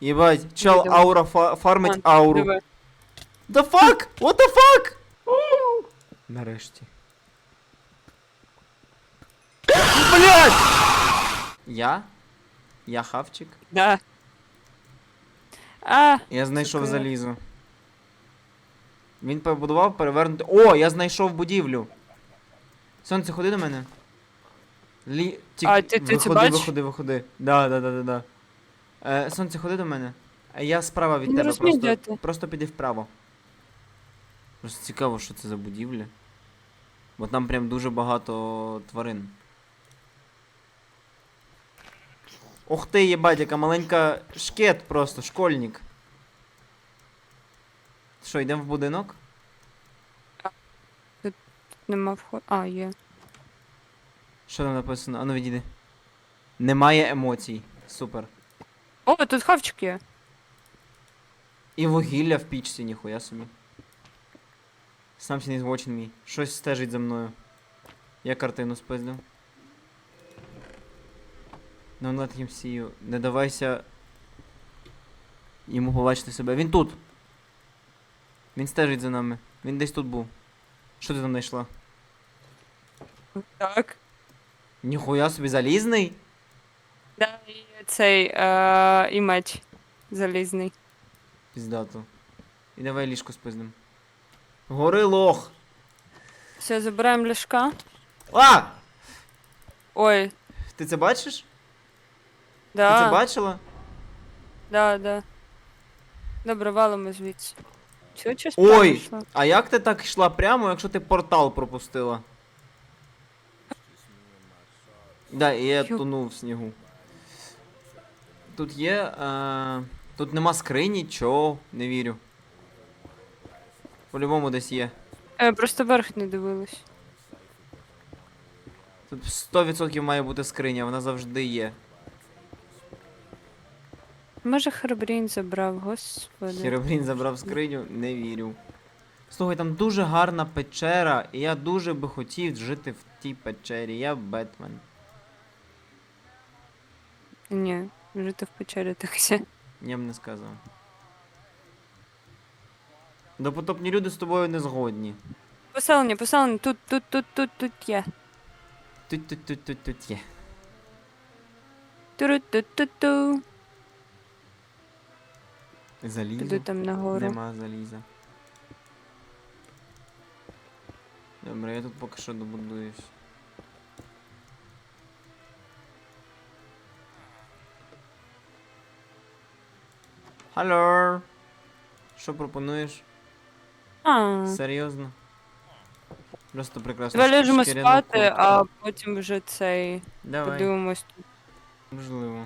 Єбать, чел аура фа- фармить ауру. The fuck? What the fuck? Нарешті. Блять! Я? Я хавчик? Да. А, Я знайшов Таке. залізо. Він побудував перевернути. О, я знайшов будівлю. Сонце, ходи до мене. Лі... Тік... А, ти- ти це виходи, бачиш? виходи, виходи. Да, да, да, да, да. Е, сонце, ходи до мене. А я справа від Не тебе розумію, просто. ти. Просто піди вправо. Просто цікаво, що це за будівля. Бо там прям дуже багато тварин. Ух ти, єбать, яка маленька шкет просто, школьник. Що, йдемо в будинок? нема входу. А, є. Що там написано? Ану відійди. Немає емоцій. Супер. О, тут хавчик є. І вугілля в пічці, ніхуя собі. Something is watching me. Щось стежить за мною. Я картину спиздив. Don't let him see you. Не давайся йому побачити себе. Він тут. Він стежить за нами. Він десь тут був. Що ти там знайшла? Так. Ніхуя собі залізний? Да, і цей е, і меч залізний. Піздато. І давай ліжко спиздим. Гори лох! Все, забираємо ляшка. А! Ой, Ти це бачиш? Ти це да, бачила? да, да. Добре, валимо звідси. Чого щось Ой! А як ти так йшла прямо, якщо ти портал пропустила? Да, і я Йо. тонув в снігу. Тут є. Е... Тут нема скрині, чого, не вірю. По-любому десь є. Е, просто верх не дивилась. Тут 100% має бути скриня, вона завжди є. Може Хербрін забрав, господи. Херобрін забрав скриню, не вірю. Слухай, там дуже гарна печера, і я дуже би хотів жити в тій печері. Я Бетмен. Ні, жити в печері так. Я б не сказав. Допотопні люди з тобою не згодні. Поселення, поселення, тут, тут, тут, тут, тут є. Тут тут тут тут тут є. Туру-ту-ту-ту. Залізо. Піду там нагору. Нема заліза. Добре, я тут поки що добудуюсь. Алло. Що пропонуєш? А, Серйозно? Просто прекрасно. давай Шкіряну спати, куртку. а потім вже цей Давай, подивимось. можливо.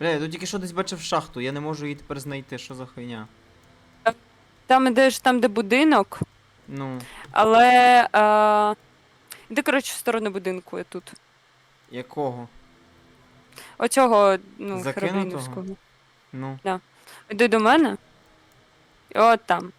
Бля, я тут тільки що десь бачив шахту, я не можу її тепер знайти, що за хуйня. Там ідеш там, де будинок, Ну, але. А... Іди, коротше, в сторону будинку я тут. якого? Оцього, ну, Закинутого? Херабрінівського. Ну. Іди до мене. І от там.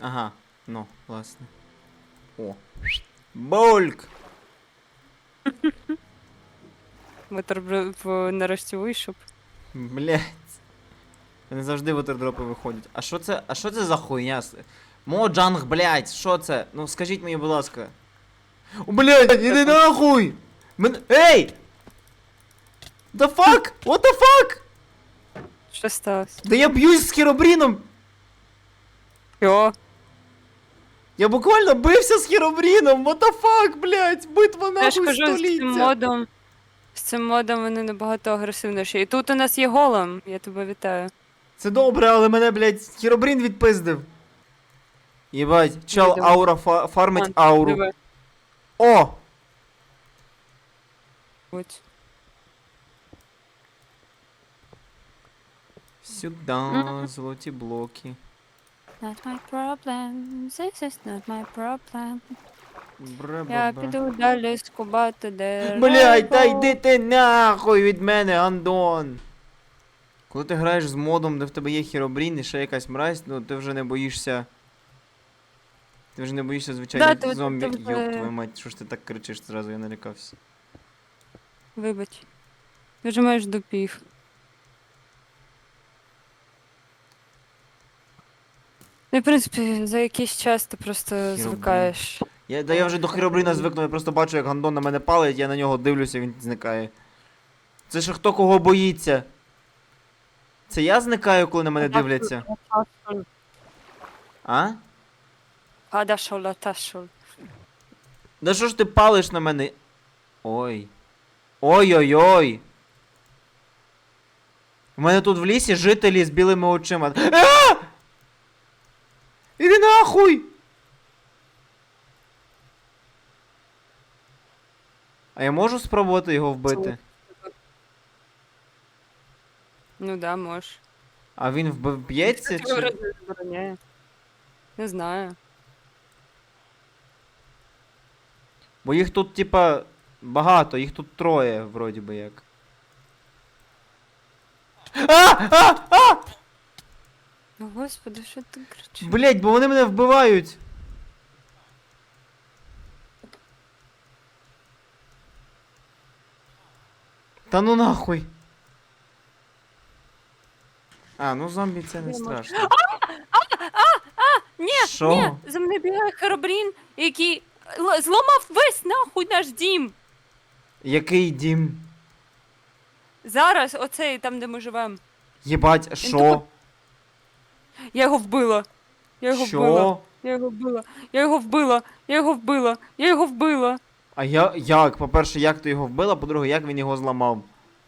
Ага, ну, власне. О. Бульк! Бутерброд нарешті вийшов. Блять. Вони завжди ватердропи виходять. А що це? А що це за хуйня? Моджанг, блять, що це? Ну скажіть мені, будь ласка. О, блять, іди нахуй! Мен... Ей! The fuck? What the fuck? Що сталося? Да я б'юсь з херобріном! Йо. Я буквально бився з херобріном! What the fuck, блять! Битва Я ж нахуй кажу, з цим століття! модом. З цим модом вони набагато агресивніші. І тут у нас є голем, я тебе вітаю. Це добре, але мене, блядь, херобрін відпиздив. Єбать, чел диви. аура фа- фармить ауру. Диви. О! Ось. Сюда, золоті блоки. Not my problem, this is not my problem. Я Бра-ба-ба. піду далі скубати дерево. Блядь, та йди ти нахуй від мене, Андон! Коли ти граєш з модом, де в тебе є херобрін і ще якась мразь, ну ти вже не боїшся. Ти вже не боїшся звичайних ти- ти зомбі. вже- Йоп, твою мать, що ж ти так кричиш зразу, я налякався. Вибач. Ти вже маєш допів. Ну, в принципі, за якийсь час ти просто звикаєш. Я, да я вже до хіробрина звикну, я просто бачу, як гандон на мене палить, я на нього дивлюся, він зникає. Це ж хто кого боїться. Це я зникаю, коли на мене дивляться. А? Падашол, латашол. Да що ж ти палиш на мене? Ой. Ой-ой-ой. У мене тут в лісі жителі з білими очима. А! Іди нахуй! А я можу спробувати його вбити? Ну да, можеш. А він вб- б'ється Цього чи. не забороняє. Не знаю. Бо їх тут, типа, багато, їх тут троє, вроді би як. А! А! А! Ну, господи, що ти кричиш? Блять, бо вони мене вбивають. Та ну нахуй. А, ну зомбі це не страшно. Ні, Що? ні, за мною бігає Херобрін, який л- зламав весь нахуй наш дім. Який дім? Зараз, оцей там, де ми живемо. Єбать, що? тупо- Я його вбила. Я його вбила. Я його вбила. Я його вбила. Я його вбила. Я його вбила. А я як? По-перше, як ти його вбила, по-друге, як він його зламав?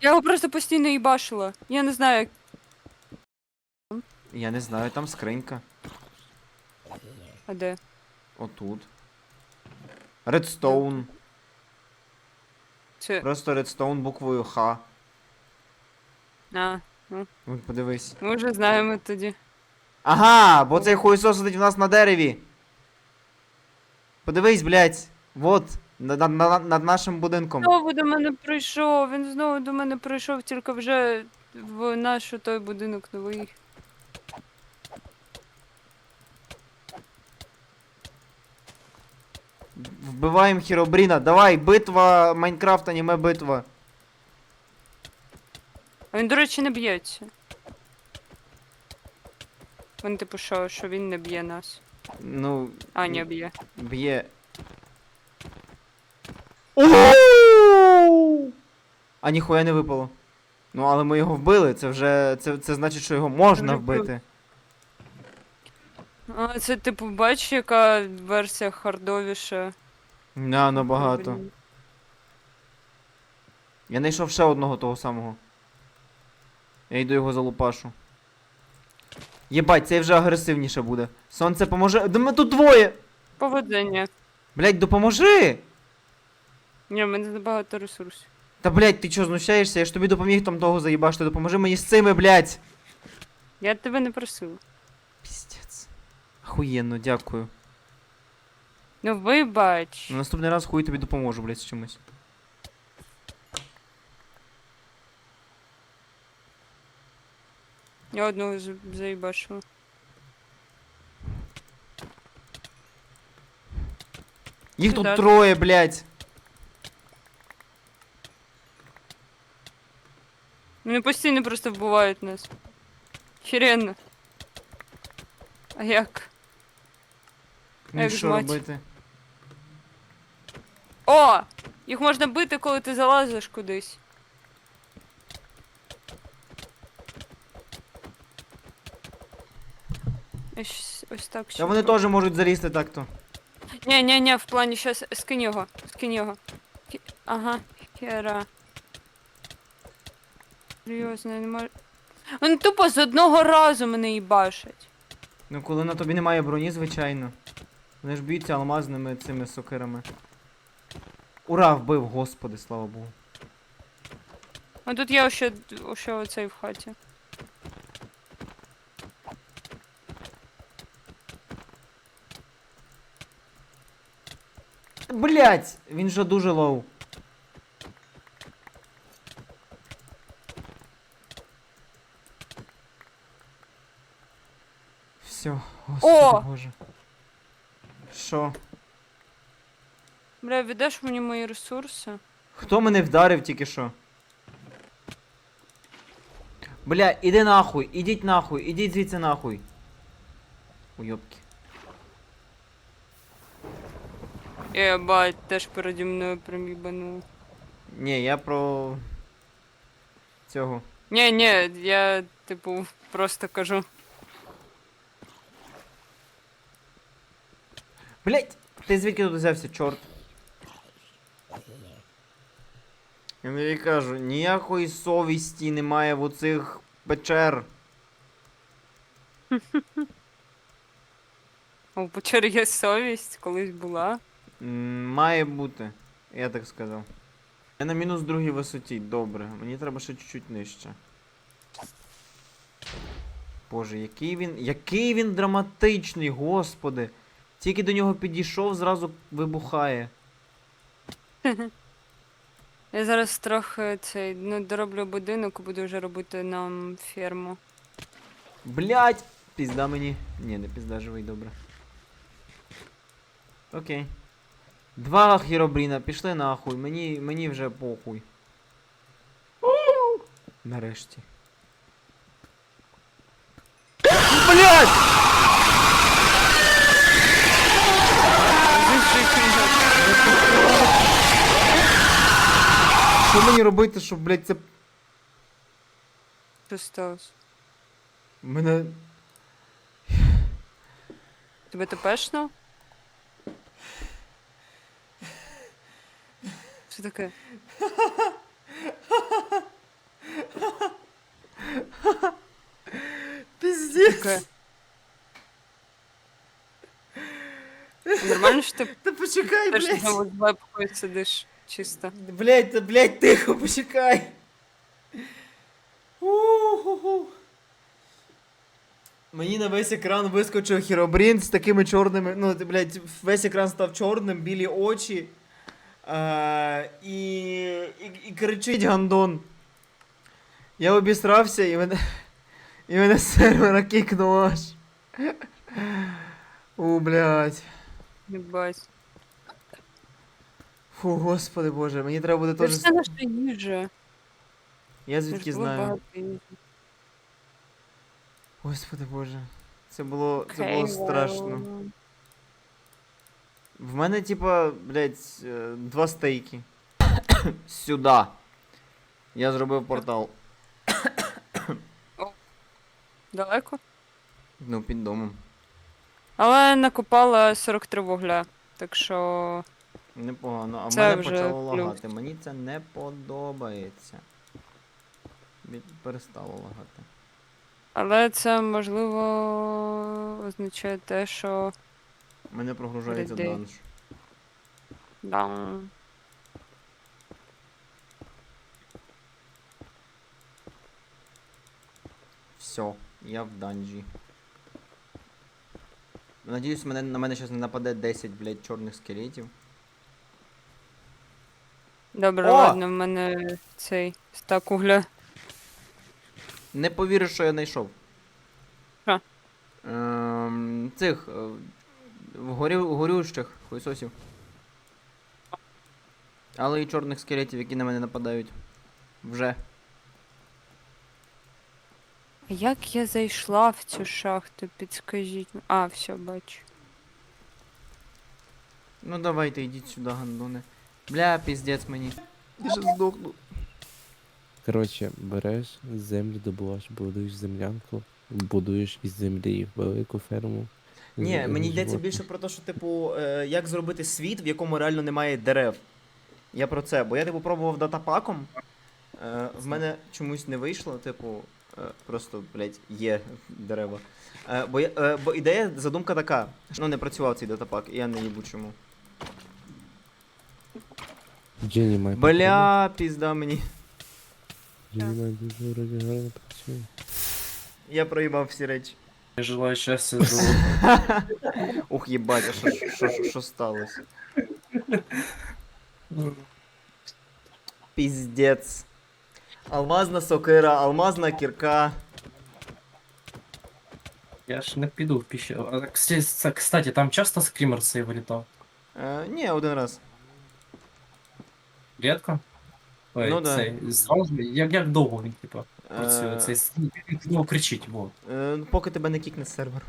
Я його просто постійно їбашила. Я не знаю, як. Я не знаю, там скринька. А де? Отут. Редстоун. Це. Просто редстоун буквою Х. А, Вон, Подивись. ми вже знаємо тоді. Ага, бо цей хуйсос сидить у нас на дереві. Подивись, блядь. Вот, над, над, над, над нашим будинком. Знову до мене прийшов. Він знову до мене прийшов, тільки вже в наш той будинок новий. Вбиваємо Хіробріна. Давай, битва Майнкрафт, аніме битва. А він, до речі, не б'ється. Він типу що, що він не б'є нас. Ну, А, не б'є. б'є. А ніхуя не випало. Ну, але ми його вбили, це вже. Це, це значить, що його можна вбити. А, це типу, бачиш, яка версія хардовіша. Да, набагато. Я знайшов ще одного того самого. Я йду його залупашу. Єбать, цей вже агресивніше буде. Сонце поможе. Да ми тут двоє! Поведення. Блять, допоможи! Ні, в мене набагато ресурсів. Та блять, ти чого знущаєшся? Я ж тобі допоміг там того заїбашти. Допоможи мені з цими, блять! Я тебе не просила. Пістець. Охуєнно, дякую. Ну вибач. На наступний раз хуй тобі допоможу, блять, з чимось. Я одного з- заїбашила. Їх тут да. троє, блять. Вони постійно просто вбивають нас. Хіренно. А як? Ну Як що робити? О! Їх можна бити, коли ти залазиш кудись. Ось, ось так. Та вони теж можуть залізти так-то. Ні, ні, ні, в плані щас скинь його. Скинь його. Кі- Ага, хера. Серйозно, я не можу. Вони тупо з одного разу мене їбашать. Ну коли на тобі немає броні, звичайно. Вони ж б'ються алмазними цими сокирами. Ура, вбив, господи, слава Богу. А тут є ще, ще оцей в хаті. Блять! Він вже дуже лоу. Все, господи О! боже. Що? Бля, віддаш мені мої ресурси? Хто мене вдарив тільки що? Бля, іди нахуй, ідіть нахуй, ідіть звідси нахуй. Уйобки. Я бать, теж переді мною прям їбануло. Ні, я про. Цього. Ні, ні, я, типу, просто кажу. Блять! Ти звідки тут взявся, чорт? Я тобі кажу, ніякої совісті немає в оцих печер. А в печері є совість, колись була. Має бути, я так сказав. Я на мінус другій висоті, добре. Мені треба ще чуть-чуть нижче. Боже, який він. Який він драматичний, господи. Тільки до нього підійшов, зразу вибухає. Я зараз трохи цей, ну, дороблю будинок буду вже робити нам ферму. Блять! Пізда мені. Ні, не пізда, живий, добре. Окей. Два хіробріна, пішли нахуй, мені, мені вже похуй. Нарешті. Блять! Що мені робити, щоб, блять, це. Що сталося? Мене. Тебе тепешно? Що таке? Пиздец. Таке? Нормально, що ти Та почекай, теж блядь. знову з вебкою сидиш чисто. Блядь, та блядь, тихо, почекай. У-ху-ху. Мені на весь екран вискочив хіробрін з такими чорними. Ну, ти, блядь, весь екран став чорним, білі очі. А, і, і, і кричить гандон. Я обісрався і мене. І мене з сервера кикнуло аж. У, блядь. Єбать. Фу, господи боже, мені треба буде Це теж. все наша їжа. Я звідки знаю. Господи боже. Це було. Це було страшно. В мене, типа, блядь, е, два стейки. Сюда. Я зробив портал. Далеко? Ну, під домом. Але накопала 43 вугля. Так що. Непогано. А Це мене вже почало плюс. лагати. Мені це не подобається. Від- Перестало лагати. Але це можливо означає те, що. У мене прогружається Людей. данж. Да. Все, я в данжі. Надіюсь, мене, на мене зараз не нападе 10, блядь, чорних скелетів. Добре, О! ладно, в мене цей стак угля. Не повіриш, що я знайшов. Що? Ем, цих е, горю, горющих хуйсосів. Але і чорних скелетів, які на мене нападають. Вже. Як я зайшла в цю шахту, підскажіть. А, все, бачу. Ну давайте йдіть сюди, гандони. Бля, піздець мені. Я ще здохну. Коротше, береш землю, добуваєш, будуєш землянку, будуєш із землі велику ферму. Ні, мені йдеться більше про те, що, типу, е, як зробити світ, в якому реально немає дерев. Я про це, бо я типу пробував датапаком. Е, в мене чомусь не вийшло, типу, е, просто, блядь, є дерева. Е, бо, я, е, бо ідея, задумка така. що, Ну, не працював цей датапак, і я не їбу чому. Дженні має Бля, пізда мені. Дженні має дуже вроді гарно працює. Я проїбав всі речі. Я желаю счастья, здоровья. Ух, їбать, а що, що, що, що сталося? Піздець. Алмазна сокира, алмазна кірка. Я ж не піду в піщу. А, кстати, с- Кстати, там часто скример цей вилітав? Е, ні, один раз. Рідко? Ой, Ну да. цей, зразу, як, як довго він, типа, Працює? Е, Цей, знову кричить, вот. е, поки тебе не кікне з серверу.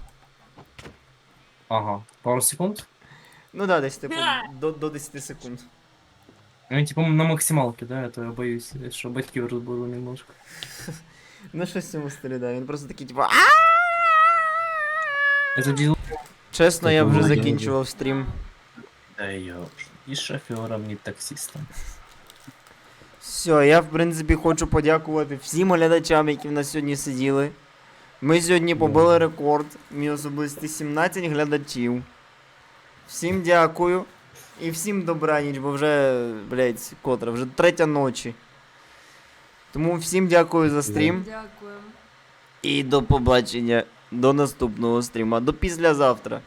Ага, пару секунд. Ну да, десь типу до, до 10 секунд. Ну, типа на максималке, да, это я боюсь, що батьків розберу немножко. Ну щось в цьому стилі, да. Він просто такий, типу. Это дел... Чесно, я вже Такого закінчував стрім. Да я и шофером, и таксистом. Все, я в принципі хочу подякувати всім глядачам, які в нас сьогодні сиділи. Ми сьогодні побили рекорд. Мій особистий 17 глядачів. Всім дякую. І всім добраніч, бо вже, блядь, котра, вже третя ночі. Тому всім дякую за стрім. Дякую. І до побачення. До наступного стріма. До післязавтра.